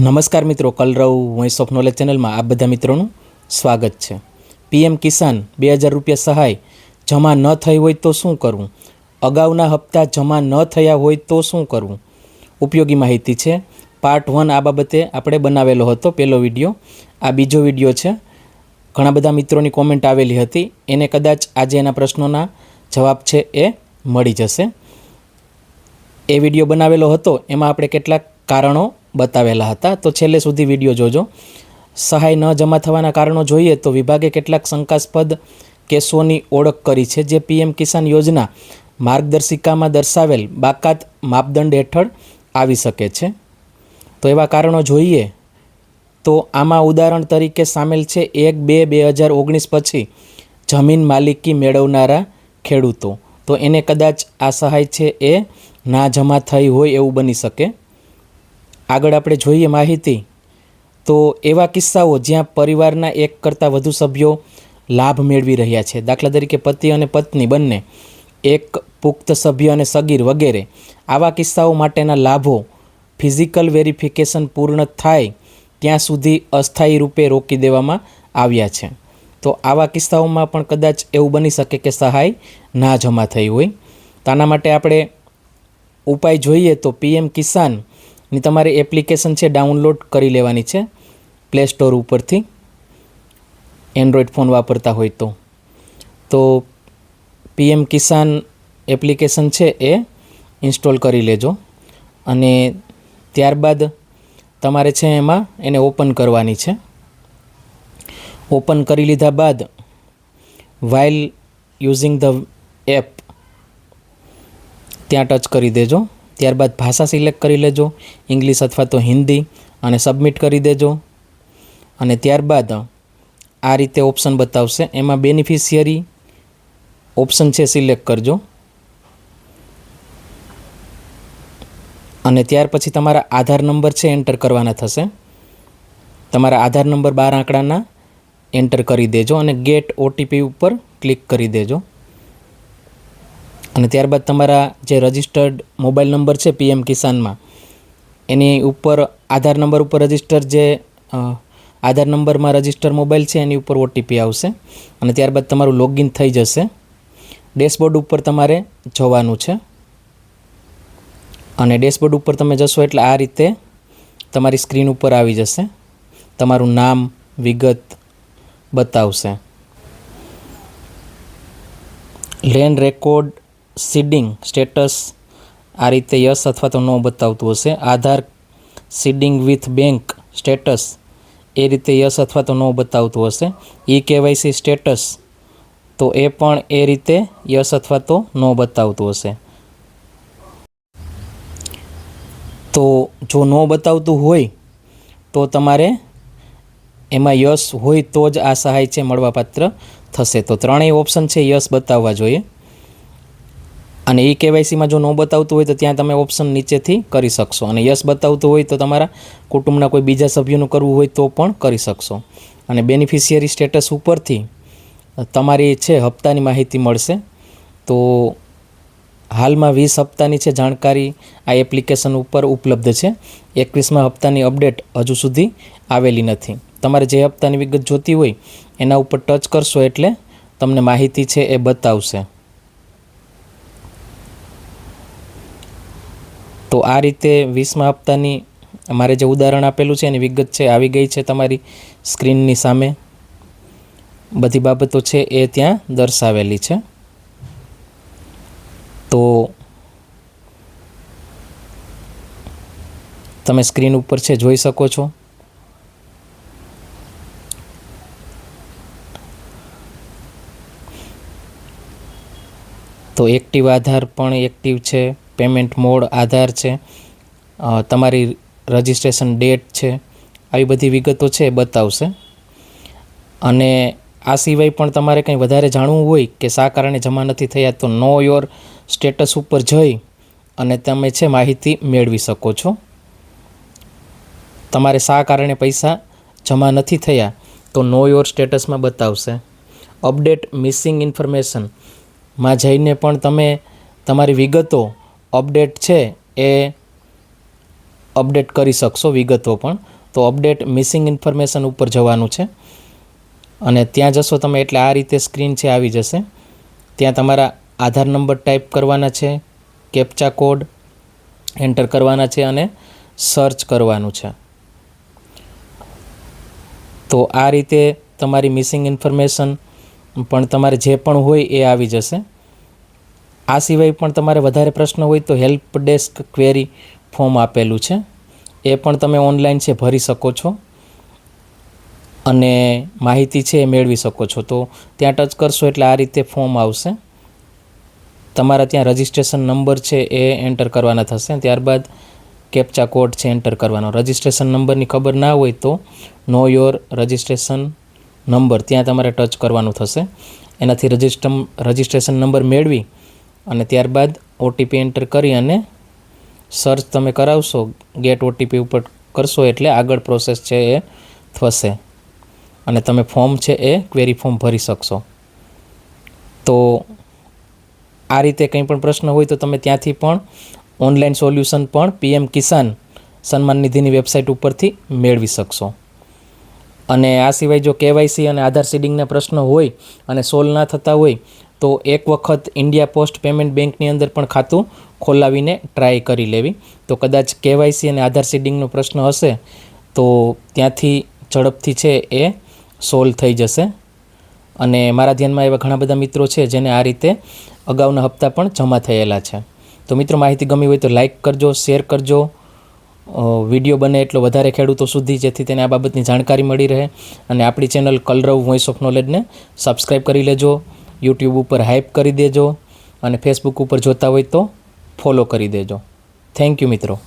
નમસ્કાર મિત્રો, કલરવ voice of knowledge ચેનલમાં આ બધા મિત્રોનું સ્વાગત છે. પીએમ કિસાન બે હજાર રૂપિયા સહાય જમા ન થઈ હોય તો શું કરવું? અગાઉના હપ્તા જમા ન થયા હોય તો શું કરવું? ઉપયોગી માહિતી છે. પાર્ટ વન આ બાબતે આપણે બનાવેલો હતો પહેલો વીડિયો. આ બીજો વીડિયો છે. ઘણા બધા મિત્રોની કોમેન્ટ આવેલી હતી. એને કદાચ આજે એના પ્રશ્નોના જવાબ છે એ મળી જશે. એ વીડિયો બનાવેલો હતો. એમાં આપણે કેટલાક કારણો બતાવેલા હતા. તો છેલ્લે સુધી વીડિયો જોજો. સહાય ન જમા થવાના કારણો જોઈએ તો વિભાગે કેટલાક શંકાસ્પદ કેસોની ઓળખ કરી છે, જે પીએમ કિસાન યોજના માર્ગદર્શિકામાં દર્શાવેલ બાકાત માપદંડ હેઠળ આવી શકે છે. તો એવા કારણો જોઈએ તો આમાં ઉદાહરણ તરીકે સામેલ છે, એક બે બે હજાર ઓગણીસ પછી જમીન માલિકી મેળવનારા ખેડૂતો. તો એને કદાચ આ સહાય છે એ ના જમા થઈ હોય એવું બની શકે. આગળ આપણે જોઈએ માહિતી, તો એવા કિસ્સાઓ જ્યાં પરિવારના એક કરતાં વધુ સભ્યો લાભ મેળવી રહ્યા છે. દાખલા તરીકે પતિ અને પત્ની બંને, એક પુખ્ત સભ્ય અને સગીર વગેરે, આવા કિસ્સાઓ માટેના લાભો ફિઝિકલ વેરિફિકેશન પૂર્ણ થાય ત્યાં સુધી અસ્થાયી રૂપે રોકી દેવામાં આવ્યા છે. તો આવા કિસ્સાઓમાં પણ કદાચ એવું બની શકે કે સહાય ના જમા થઈ હોય. તો આના માટે આપણે ઉપાય જોઈએ તો પીએમ કિસાનની તમારે એપ્લિકેશન છે ડાઉનલોડ કરી લેવાની છે પ્લે સ્ટોર ઉપરથી. એન્ડ્રોઈડ ફોન વાપરતા હોય તો. તો પીએમ કિસાન એપ્લિકેશન છે એ ઇન્સ્ટોલ કરી લેજો. અને ત્યારબાદ તમારે છે એમાં એને ઓપન કરવાની છે. ઓપન કરી લીધા બાદ વાઇલ યુઝિંગ ધ એપ ત્યાં ટચ કરી દેજો. ત્યારબાદ ભાષા સિલેક્ટ કરી લેજો, ઇંગ્લિશ અથવા તો હિન્દી, અને સબમિટ કરી દેજો. અને ત્યારબાદ આ રીતે ઓપ્શન બતાવશે. એમાં બેનિફિશિયરી ઓપ્શન છે, સિલેક્ટ કરજો. અને ત્યાર પછી તમારા આધાર નંબર છે, એન્ટર કરવાના થશે. તમારા આધાર નંબર બાર આંકડાના, એન્ટર કરી દેજો અને ગેટ ઓટીપી ઉપર ક્લિક કરી દેજો. અને ત્યારબાદ તમારા જે રજિસ્ટર્ડ મોબાઈલ નંબર છે પીએમ કિસાનમાં, એની ઉપર આધાર નંબર ઉપર રજિસ્ટર જે આધાર નંબરમાં રજિસ્ટર મોબાઈલ છે, એની ઉપર ઓટીપી આવશે. અને ત્યારબાદ તમારું લોગિન થઈ જશે. ડેશબોર્ડ ઉપર તમારે જવાનું છે. અને ડેશબોર્ડ ઉપર તમે જશો એટલે આ રીતે તમારી સ્ક્રીન ઉપર આવી જશે. તમારું નામ, વિગત બતાવશે. લેન્ડ રેકોર્ડ સીડિંગ સ્ટેટસ આ રીતે યસ અથવા તો નો બતાવતું હશે. Aadhaar seeding with bank status એ રીતે યસ અથવા તો નો બતાવતું હશે. ઈ કેવાયસી સ્ટેટસ તો એ પણ એ રીતે યસ અથવા તો નો બતાવતું હશે. તો જો નો બતાવતું હોય તો તમારે એમાં યસ હોય તો જ આ સહાય છે મળવાપાત્ર થશે. તો ત્રણેય ઓપ્શન છે યસ બતાવવા જોઈએ. અને એ કેવાયસીમાં જો ન બતાવતું હોય તો ત્યાં તમે ઓપ્શન નીચેથી કરી શકશો. અને યસ બતાવતું હોય તો તમારા કુટુંબના કોઈ બીજા સભ્યોનું કરવું હોય તો પણ કરી શકશો. અને બેનિફિશિયરી સ્ટેટસ ઉપરથી તમારી છે હપ્તાની માહિતી મળશે. તો હાલમાં વીસ હપ્તાની છે જાણકારી આ એપ્લિકેશન ઉપર ઉપલબ્ધ છે. એકવીસમાં હપ્તાની અપડેટ હજુ સુધી આવેલી નથી. તમારે જે હપ્તાની વિગત જોતી હોય એના ઉપર ટચ કરશો એટલે તમને માહિતી છે એ બતાવશે. તો આ રીતે વીસમા હપ્તાની મારે જે ઉદાહરણ આપેલું છે એની વિગત છે, આવી ગઈ છે તમારી સ્ક્રીનની સામે. બધી બાબતો છે એ ત્યાં દર્શાવેલી છે. તો તમે સ્ક્રીન ઉપર છે જોઈ શકો છો. તો એક્ટિવ આધાર પણ એક્ટિવ છે. પેમેન્ટ મોડ આધાર છે તમારી રજિસ્ટ્રેશન ડેટ છે, આવી બધી વિગતો છે એ બતાવશે. અને આ સિવાય પણ તમારે કંઈ વધારે જાણવું હોય કે શા કારણે જમા નથી થયા, તો નો યોર સ્ટેટસ ઉપર જઈ અને તમે છે માહિતી મેળવી શકો છો. તમારે શા કારણે પૈસા જમા નથી થયા, તો નો યોર સ્ટેટસમાં બતાવશે. અપડેટ મિસિંગ ઇન્ફોર્મેશનમાં જઈને પણ તમે તમારી વિગતો અપડેટ છે એ અપડેટ કરી શકશો વિગતો પણ. તો અપડેટ મિસિંગ ઇન્ફોર્મેશન ઉપર જવાનું છે. અને ત્યાં જશો તમે એટલે આ રીતે સ્ક્રીન છે આવી જશે. ત્યાં તમારા આધાર નંબર ટાઈપ કરવાના છે, કેપ્ચા કોડ એન્ટર કરવાના છે અને સર્ચ કરવાનું છે. તો આ રીતે તમારી મિસિંગ ઇન્ફોર્મેશન પણ તમારે જે પણ હોય એ આવી જશે. આ સિવાય પણ તમારે વધારે પ્રશ્ન હોય તો હેલ્પ ડેસ્ક ક્વેરી ફોર્મ આપેલું છે. એ પણ તમે ઓનલાઈન છે, ભરી શકો છો. અને માહિતી છે એ મેળવી શકો છો. તો ત્યાં ટચ કરશો એટલે આ રીતે ફોર્મ આવશે. તમારા ત્યાં રજિસ્ટ્રેશન નંબર છે એ એન્ટર કરવાના થશે. ત્યારબાદ કેપ્ચા કોડ છે એન્ટર કરવાનો. રજિસ્ટ્રેશન નંબરની ખબર ના હોય તો નો યોર રજિસ્ટ્રેશન નંબર ત્યાં તમારે ટચ કરવાનું થશે. એનાથી રજિસ્ટમ રજિસ્ટ્રેશન નંબર મેળવી અને ત્યારબાદ ઓટીપી એન્ટર કરી અને સર્ચ તમે કરાવશો ગેટ ઓટીપી ઉપર કરશો એટલે આગળ પ્રોસેસ છે એ થશે. અને તમે ફોર્મ છે એ ક્વેરી ફોર્મ ભરી શકશો. તો આ રીતે કંઈ પણ પ્રશ્ન હોય તો તમે ત્યાંથી પણ ઓનલાઈન સોલ્યુશન પણ પીએમ કિસાન સન્માન નિધિની વેબસાઇટ ઉપરથી મેળવી શકશો. અને આ સિવાય જો કેવાયસી અને આધાર સીડિંગના પ્રશ્નો હોય અને સોલ્વ ના થતા હોય તો એક વખત ઇન્ડિયા પોસ્ટ પેમેન્ટ બેંકની અંદર પણ ખાતું ખોલાવીને ટ્રાય કરી લેવી. તો કદાચ કેવાયસી અને આધાર સીડિંગનો પ્રશ્ન હશે, તો ત્યાંથી ઝડપથી છે એ સોલ્વ થઈ જશે. અને મારા ધ્યાનમાં એવા ઘણા બધા મિત્રો છે જેને આ રીતે અગાઉના હપ્તા પણ જમા થયેલા છે. તો મિત્રો, માહિતી ગમી હોય તો લાઈક કરજો, શેર કરજો. વીડિયો બને એટલો વધારે ખેડૂતો સુધી જેથી તેને આ બાબતની જાણકારી મળી રહે. અને આપણી ચેનલ કલરવ વોઇસ ઓફ નોલેજને સબસ્ક્રાઈબ કરી લેજો. યુટ્યુબ ઉપર હાઇપ કરી દેજો અને ફેસબુક ઉપર જોતા હોય તો ફોલો કરી દેજો. થેન્ક યુ મિત્રો.